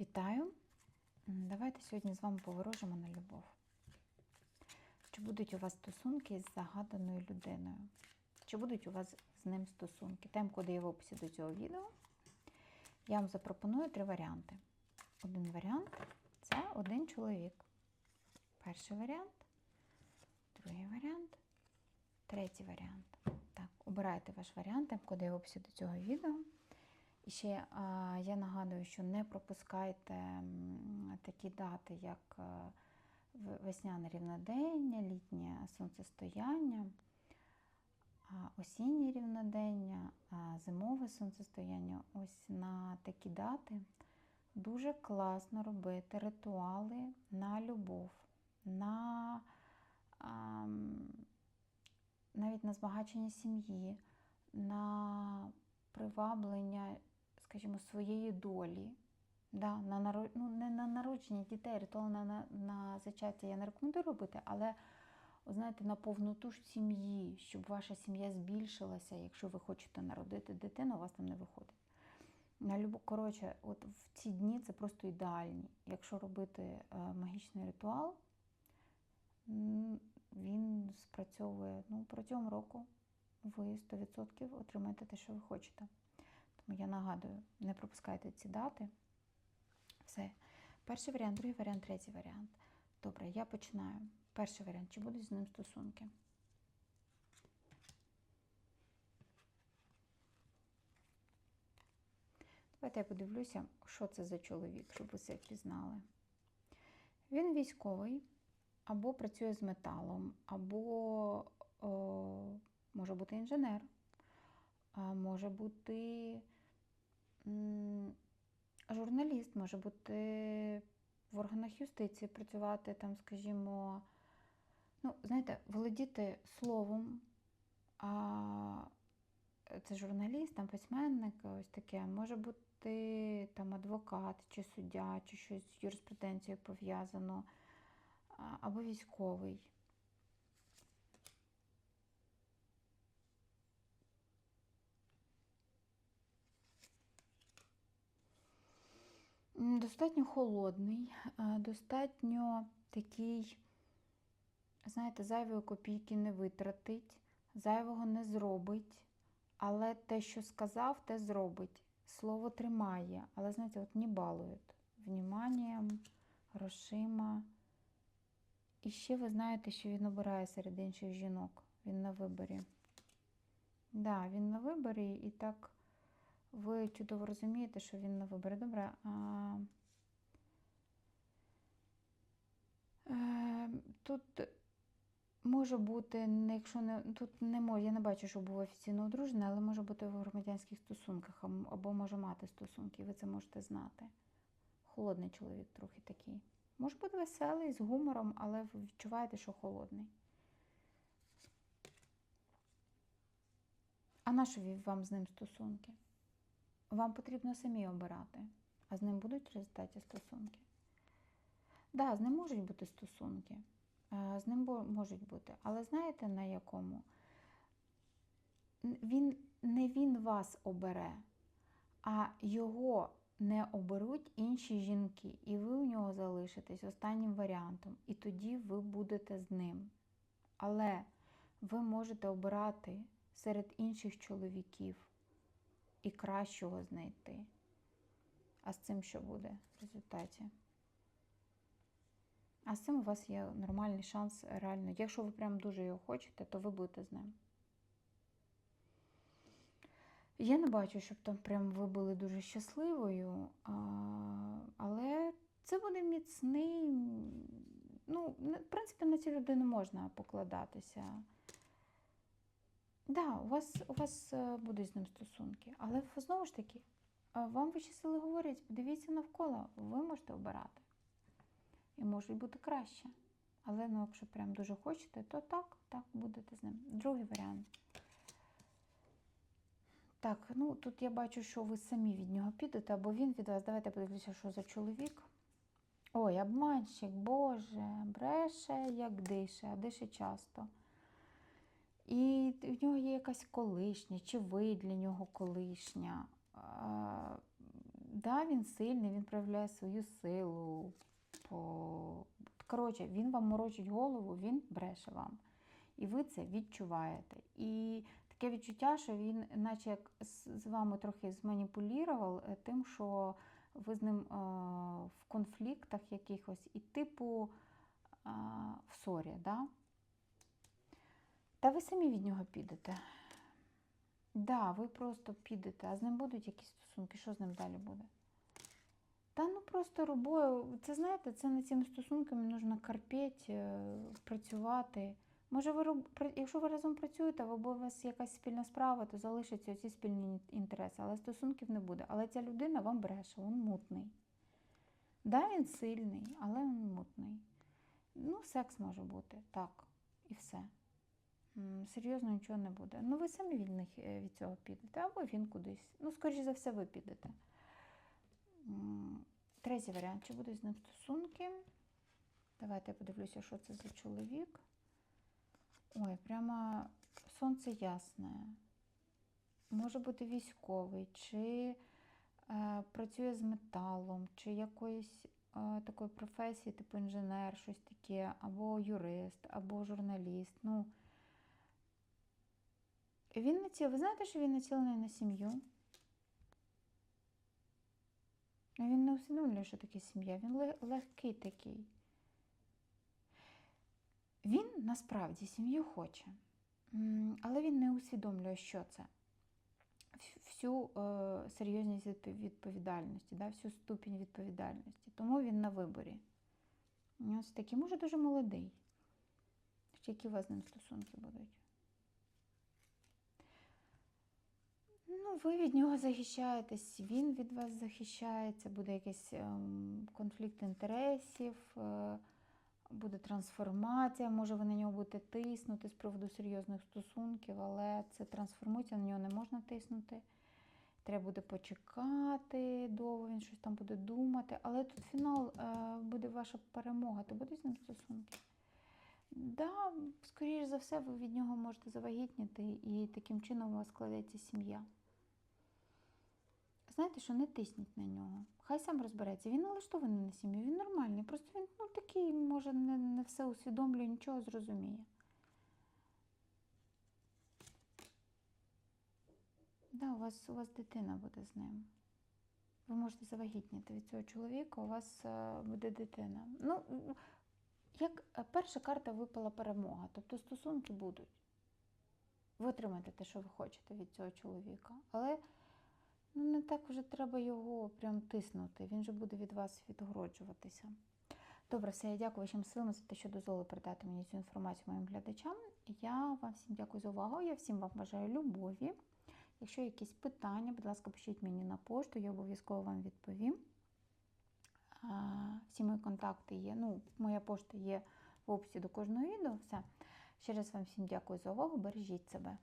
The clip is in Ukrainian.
Вітаю! Давайте сьогодні з вами поворожимо на любов. Чи будуть у вас стосунки з загаданою людиною? Чи будуть у вас з ним стосунки? Тем-коди є в описі до цього відео. Я вам запропоную три варіанти. Один варіант це один чоловік. Перший варіант, другий варіант, третій варіант. Так, обирайте ваш варіант, тем-коди є в описі до цього відео. Ще я нагадую, що не пропускайте такі дати, як е, весняне рівнодення, літнє сонцестояння, осіннє рівнодення, зимове сонцестояння. Ось на такі дати дуже класно робити ритуали на любов, на навіть на збагачення сім'ї, на приваблення, скажімо, своєї долі. Да, на ну, не на народження дітей, ритуал на, на, на зачаття я не рекомендую робити, але знаєте, на повноту ж сім'ї, щоб ваша сім'я збільшилася, якщо ви хочете народити дитину, у вас там не виходить. На любу... Коротше, от в ці дні це просто ідеальні. Якщо робити е, магічний ритуал, він спрацьовує ну, протягом року ви 100% отримаєте те, що ви хочете. Тому я нагадую, не пропускайте ці дати. Все. Перший варіант, другий варіант, третій варіант. Добре, я починаю. Перший варіант, чи будуть з ним стосунки? Давайте я подивлюся, що це за чоловік, щоб ви це впізнали. Він військовий, або працює з металом, або о, може бути інженер, може бути журналіст, може бути в органах юстиції працювати, там, скажімо, ну, знаєте, володіти словом, а це журналіст, там письменник, ось таке, може бути там адвокат, чи суддя, чи щось з юриспруденцією пов'язано, або військовий. Достатньо холодний, достатньо такий, знаєте, зайвої копійки не витратить, зайвого не зробить, але те, що сказав, те зробить. Слово тримає, але знаєте, от не балують вніманням, грошима. І ще ви знаєте, що він обирає серед інших жінок. Він на виборі. Так, да, він на виборі, і так ви чудово розумієте, що він на виборі. Добре. А... Е, тут може бути, якщо не тут не може, я не бачу, що був офіційно одружений, але може бути в громадянських стосунках або може мати стосунки, ви це можете знати. Холодний чоловік трохи такий. Може бути веселий, з гумором, але ви відчуваєте, що холодний. А на що вам з ним стосунки? Вам потрібно самі обирати, а з ним будуть результаті стосунки. Так, да, з ним можуть бути стосунки, з ним можуть бути, але знаєте на якому? Він, не він вас обере, а його не оберуть інші жінки, і ви у нього залишитесь останнім варіантом, і тоді ви будете з ним. Але ви можете обирати серед інших чоловіків і кращого знайти. А з цим що буде в результаті? А з цим у вас є нормальний шанс реально. Якщо ви прям дуже його хочете, то ви будете з ним. Я не бачу, щоб там прям ви були дуже щасливою, але це буде міцний. Ну, в принципі, на цю людину можна покладатися. Да, у вас, у вас е, будуть з ним стосунки, але знову ж таки, е, вам вищі сили говорять, подивіться навколо, ви можете обирати. І можуть бути краще. Але ну, якщо прям дуже хочете, то так, так, будете з ним. Другий варіант. Так, ну тут я бачу, що ви самі від нього підете, або він від вас. Давайте подивлюся, що за чоловік. Ой, обманщик, Боже, бреше, як дише, а дише часто. І в нього є якась колишня, чи ви для нього колишня. А, да, він сильний, він проявляє свою силу. Коротше, він вам морочить голову, він бреше вам. І ви це відчуваєте. І таке відчуття, що він, наче як з з вами трохи зманіпулював е, тим, що ви з ним е, в конфліктах якихось, і типу е, в ссорі, да? Та ви самі від нього підете. Да, ви просто підете, а з ним будуть якісь стосунки, що з ним далі буде? Та ну просто робою, це знаєте, це над цими стосунками потрібно карпеть, е, працювати. Може, ви роб- якщо ви разом працюєте, або у вас якась спільна справа, то залишаться ці спільні інтереси, але стосунків не буде. Але ця людина вам бреше, він мутний. Да, він сильний, але він мутний. Ну, секс може бути, так, і все. Серйозно нічого не буде. Ну, ви самі від них е, від цього підете, або він кудись. Ну, скоріш за все, ви підете. Третій варіант. Чи будуть з ним стосунки? Давайте я подивлюся, що це за чоловік. Ой, прямо сонце ясне. Може бути військовий, чи е, працює з металом, чи якоїсь е, такої професії, типу інженер, щось таке, або юрист, або журналіст. Ну, він націл... Ви знаєте, що він націлений на сім'ю? Ну, Він не усвідомлює, що таке сім'я. Він легкий такий. Він насправді сім'ю хоче, але він не усвідомлює, що це. Всю е, серйозність відповідальності, да, всю ступінь відповідальності. Тому він на виборі. Ось такий, може, дуже молодий. Ще які у вас з ним стосунки будуть? Ну, ви від нього захищаєтесь, він від вас захищається, буде якийсь ем, конфлікт інтересів, е, буде трансформація, може ви на нього будете тиснути з приводу серйозних стосунків, але це трансформується, на нього не можна тиснути. Треба буде почекати довго, він щось там буде думати. Але тут фінал е, буде ваша перемога, то буде з ним стосунки. Да, скоріш за все, ви від нього можете завагітніти, і таким чином у вас складеться сім'я. Знаєте, що не тисніть на нього. Хай сам розбереться. Він налаштований на сім'ю, він нормальний. Просто він ну, такий, може, не, не все усвідомлює, нічого зрозуміє. Да, у вас, у вас дитина буде з ним. Ви можете завагітніти від цього чоловіка, у вас е, буде дитина. Ну, як е, перша карта випала перемога, тобто стосунки будуть. Ви отримаєте те, що ви хочете від цього чоловіка. Але ну, не так вже треба його прям тиснути. Він же буде від вас відгороджуватися. Добре, все, я дякую вашим силам за те, що дозволили передати мені цю інформацію моїм глядачам. Я вам всім дякую за увагу. Я всім вам бажаю любові. Якщо є якісь питання, будь ласка, пишіть мені на пошту, я обов'язково вам відповім. Всі мої контакти є. Ну, моя пошта є в описі до кожного відео. Все. Ще раз вам всім дякую за увагу. Бережіть себе.